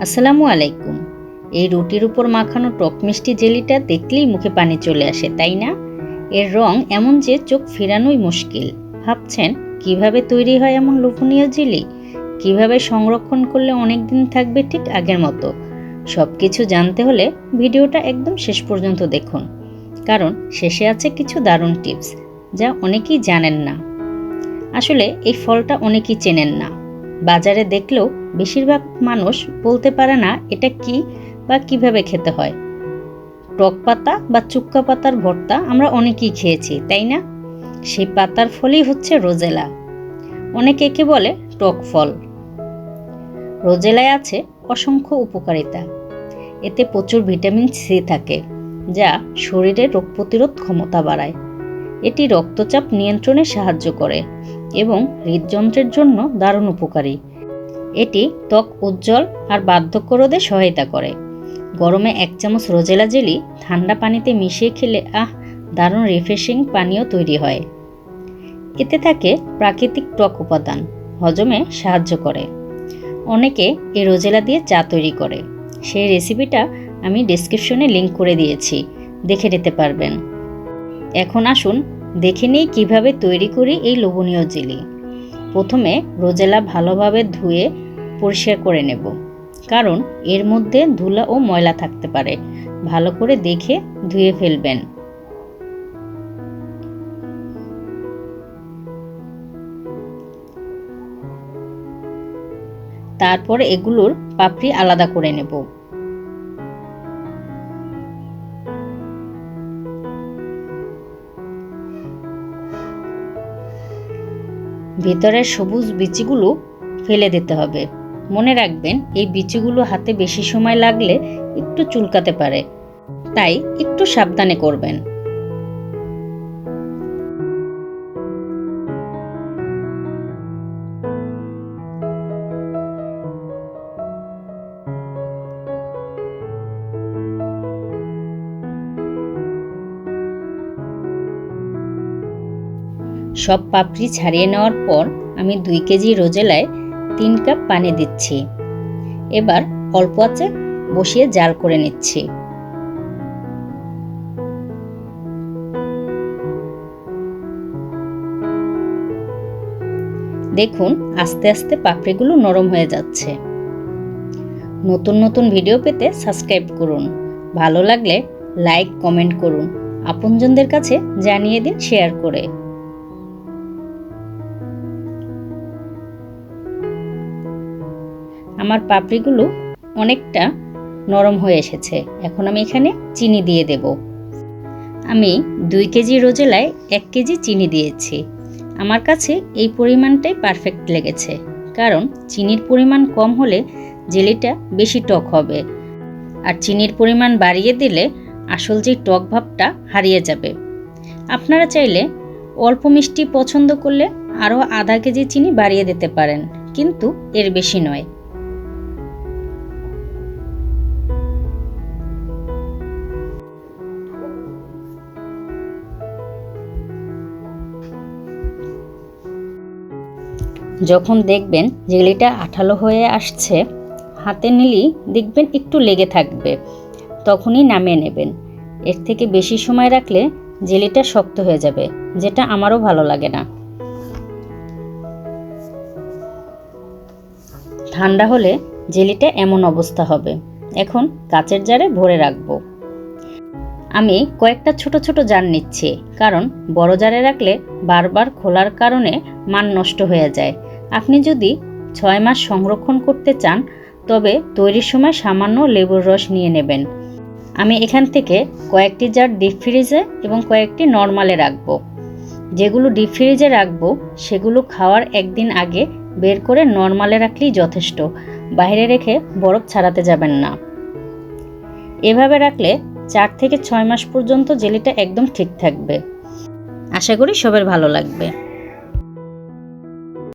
আসসালামু আলাইকুম। এই রুটির উপর মাখানো টক মিষ্টি জেলিটা দেখলেই মুখে পানি চলে আসে, তাই না? এর রং এমন যে চোখ ফেরানোই মুশকিল। ভাবছেন, কীভাবে তৈরি হয় এমন লোভনীয় জেলি? কীভাবে সংরক্ষণ করলে অনেক দিন থাকবে ঠিক আগের মতো? সব কিছু জানতে হলে ভিডিওটা একদম শেষ পর্যন্ত দেখুন। কারণ শেষে আছে কিছু দারুণ টিপস, যা অনেকেই জানেন না। আসলে এই ফলটা অনেকেই চেনেন না। বাজারে দেখলেও বেশিরভাগ মানুষ বলতে পারে না এটা কি বা কীভাবে খেতে হয়। টক পাতা বা চুক্কা পাতার ভর্তা আমরা অনেকেই খেয়েছি, তাই না? সেই পাতার ফলই হচ্ছে রোজেলা। অনেকে একে বলে টক ফল। রোজেলায় আছে অসংখ্য উপকারিতা। এতে প্রচুর ভিটামিন সি থাকে, যা শরীরের রোগ প্রতিরোধ ক্ষমতা বাড়ায়। এটি রক্তচাপ নিয়ন্ত্রণে সাহায্য করে এবং হৃদযন্ত্রের জন্য দারুণ উপকারী। এটি ত্বক উজ্জ্বল আর বার্ধক্য রোধে সহায়তা করে। গরমে এক চামচ রোজেলা জেলি ঠান্ডা পানিতে মিশিয়ে খেলে আহ, দারুণ রিফ্রেশিং পানীয় তৈরি হয়। এতে থাকে প্রাকৃতিক টক উপাদান, হজমে সাহায্য করে। অনেকে এই রোজেলা দিয়ে চা তৈরি করে। সেই রেসিপিটা আমি ডিসক্রিপশনে লিংক করে দিয়েছি, দেখে নিতে পারবেন। এখন আসুন দেখে নিই কীভাবে তৈরি করি এই লোভনীয় জেলি। প্রথমে রোজেলা ভালোভাবে ধুয়ে পরিষ্কার করে নেব। কারণ এর মধ্যে ধুলা ও ময়লা থাকতে পারে। ভালো করে দেখে ধুয়ে ফেলবেন। তারপর এগুলোর পাপড়ি আলাদা করে নেব। ভেতরের সবুজ বিচিগুলো ফেলে দিতে হবে। মনে রাখবেন, এই বিচিগুলো হাতে বেশি সময় লাগলে একটু চুলকাতে পারে। তাই একটু সাবধানে করবেন। সব পাপড়ি ছাড়িয়ে নেওয়ার পর আমি দুই কেজি রোজেলায় তিন কাপ পানি দিচ্ছি। এবার অল্প আঁচে বসিয়ে জাল করে নিচ্ছি। দেখুন, আস্তে আস্তে পাপড়িগুলো নরম হয়ে যাচ্ছে। নতুন নতুন ভিডিও পেতে সাবস্ক্রাইব করুন। ভালো লাগলে লাইক, কমেন্ট করুন। আপনজনদের কাছে জানিয়ে দিন, শেয়ার করে। আমার পাপড়িগুলো অনেকটা নরম হয়ে এসেছে। এখন আমি এখানে চিনি দিয়ে দেব। আমি দুই কেজি রোজেলায় এক কেজি চিনি দিয়েছি। আমার কাছে এই পরিমাণটাই পারফেক্ট লেগেছে। কারণ চিনির পরিমাণ কম হলে জেলিটা বেশি টক হবে। আর চিনির পরিমাণ বাড়িয়ে দিলে আসল যে টক ভাবটা হারিয়ে যাবে। আপনারা চাইলে অল্প মিষ্টি পছন্দ করলে আরও আধা কেজি চিনি বাড়িয়ে দিতে পারেন। কিন্তু এর বেশি নয়। যখন দেখবেন জেলিটা আঠালো হয়ে আসছে, হাতে নিলেই দেখবেন একটু লেগে থাকবে, তখনই নামিয়ে নেবেন। এর থেকে বেশি সময় রাখলে জেলিটা শক্ত হয়ে যাবে, যেটা আমারও ভালো লাগে না। ঠান্ডা হলে জেলিটা এমন অবস্থা হবে। এখন কাচের জারে ভরে রাখব। আমি কয়েকটা ছোট ছোট জার নিচ্ছি, কারণ বড় জারে রাখলে বারবার খোলার কারণে মান নষ্ট হয়ে যায়। আপনি যদি ছয় মাস সংরক্ষণ করতে চান, তবে তৈরির সময় সামান্য লেবুর রস নিয়ে নেবেন। আমি এখান থেকে কয়েকটি জার ডিপ ফ্রিজে এবং কয়েকটি নর্মালে রাখব। যেগুলো ডিপ ফ্রিজে রাখব, সেগুলো খাওয়ার একদিন আগে বের করে নর্মালে রাখলেই যথেষ্ট। বাইরে রেখে বরফ ছাড়াতে যাবেন না। এভাবে রাখলে চার থেকে ছয় মাস পর্যন্ত জেলিটা একদম ঠিক থাকবে। আশা করি সবার ভালো লাগবে।